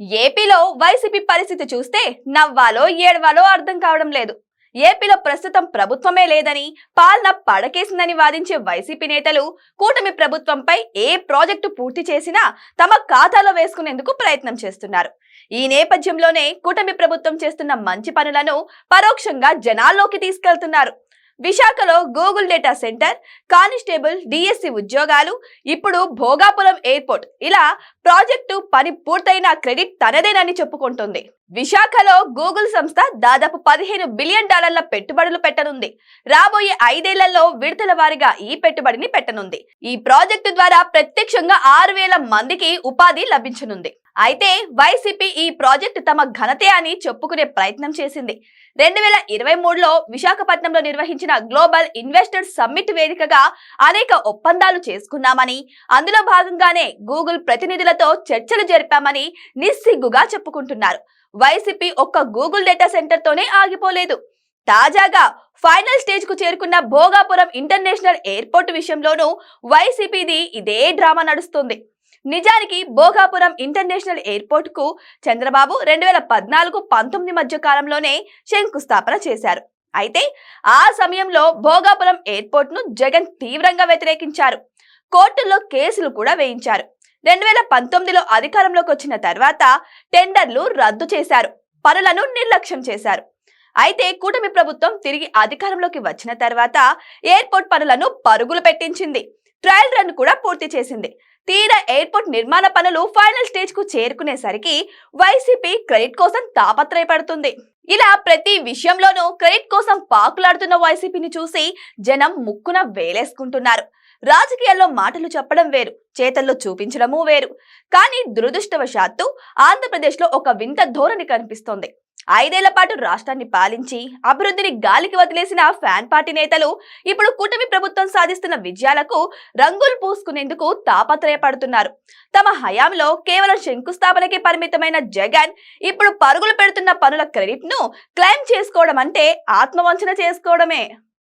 ఏపీలో వైసీపీ పరిస్థితి చూస్తే నవ్వాలో ఏడవాలో అర్థం కావడం లేదు. ఏపీలో ప్రస్తుతం ప్రభుత్వమే లేదని పాలన పడకేసిందని వాదించే వైసీపీ నేతలు కూటమి ప్రభుత్వంపై ఏ ప్రాజెక్టు పూర్తి చేసినా తమ ఖాతాలో వేసుకునేందుకు ప్రయత్నం చేస్తున్నారు. ఈ నేపథ్యంలోనే కూటమి ప్రభుత్వం చేస్తున్న మంచి పనులను పరోక్షంగా జనాల్లోకి తీసుకెళ్తున్నారు. విశాఖలో Google data centre constable DSC ఉద్యోగాలు ఇప్పుడు భోగాపురం ఎయిర్పోర్ట్. ఇలా ప్రాజెక్టు పని పూర్తయిన క్రెడిట్ తనదేనని చెప్పుకుంటుంది. విశాఖలో గూగుల్ సంస్థ దాదాపు పదిహేను బిలియన్ డాలర్ల పెట్టుబడులు పెట్టనుంది. రాబోయే ఐదేళ్ళలో విడతల వారీగా ఈ పెట్టుబడిని పెట్టనుంది. ఈ ప్రాజెక్టు ద్వారా ప్రత్యక్షంగా ఆరు వేల మందికి ఉపాధి లభించనుంది. అయితే వైసీపీ ఈ ప్రాజెక్టు తమ ఘనతే అని చెప్పుకునే ప్రయత్నం చేసింది. రెండు వేల ఇరవై మూడులో విశాఖపట్నంలో నిర్వహించిన గ్లోబల్ ఇన్వెస్టర్ సమ్మిట్ వేదికగా అనేక ఒప్పందాలు చేసుకున్నామని అందులో భాగంగానే గూగుల్ ప్రతినిధులతో చర్చలు జరిపామని నిస్సిగ్గుగా చెప్పుకుంటున్నారు. వైసీపీ ఒక్క గూగుల్ డేటా సెంటర్తోనే ఆగిపోలేదు. తాజాగా ఫైనల్ స్టేజ్కు చేరుకున్న భోగాపురం ఇంటర్నేషనల్ ఎయిర్పోర్ట్ విషయంలోనూ వైసీపీది ఇదే డ్రామా నడుస్తుంది. నిజానికి భోగాపురం ఇంటర్నేషనల్ ఎయిర్పోర్ట్కు చంద్రబాబు రెండు వేల పద్నాలుగు పంతొమ్మిది మధ్య కాలంలోనే శంకుస్థాపన చేశారు. అయితే ఆ సమయంలో భోగాపురం ఎయిర్పోర్ట్ను జగన్ తీవ్రంగా వ్యతిరేకించారు. కోర్టుల్లో కేసులు కూడా వేయించారు. రెండు వేల పంతొమ్మిదిలో అధికారంలోకి వచ్చిన తర్వాత టెండర్లు రద్దు చేశారు. పనులను నిర్లక్ష్యం చేశారు. అయితే కూటమి ప్రభుత్వం తిరిగి అధికారంలోకి వచ్చిన తర్వాత ఎయిర్పోర్ట్ పనులను పరుగులు పెట్టించింది. ట్రయల్ రన్ కూడా పూర్తి చేసింది. తీరా ఎయిర్పోర్ట్ నిర్మాణ పనులు ఫైనల్ స్టేజ్కు చేరుకునేసరికి వైసీపీ క్రెడిట్ కోసం తాపత్రయపడుతుంది. ఇలా ప్రతి విషయంలోనూ క్రెడిట్ కోసం పాకులాడుతున్న వైసీపీని చూసి జనం ముక్కున వేలేసుకుంటున్నారు. రాజకీయాల్లో మాటలు చెప్పడం వేరు చేతల్లో చూపించడమూ వేరు. కానీ దురదృష్టవశాత్తు ఆంధ్రప్రదేశ్లో ఒక వింత ధోరణి కనిపిస్తోంది. ఐదేళ్ళ పాటు రాష్ట్రాన్ని పాలించి అభివృద్ధిని గాలికి వదిలేసిన ఫ్యాన్ పార్టీ నేతలు ఇప్పుడు కూటమి ప్రభుత్వం సాధిస్తున్న విజయాలకు రంగులు పూసుకునేందుకు తాపత్రయపడుతున్నారు. తమ హయాంలో కేవలం శంకుస్థాపనకే పరిమితమైన జగన్ ఇప్పుడు పరుగులు పెడుతున్న పనుల క్రెడిట్ను క్లెయిమ్ చేసుకోవడం అంటే ఆత్మవంచన చేసుకోవడమే.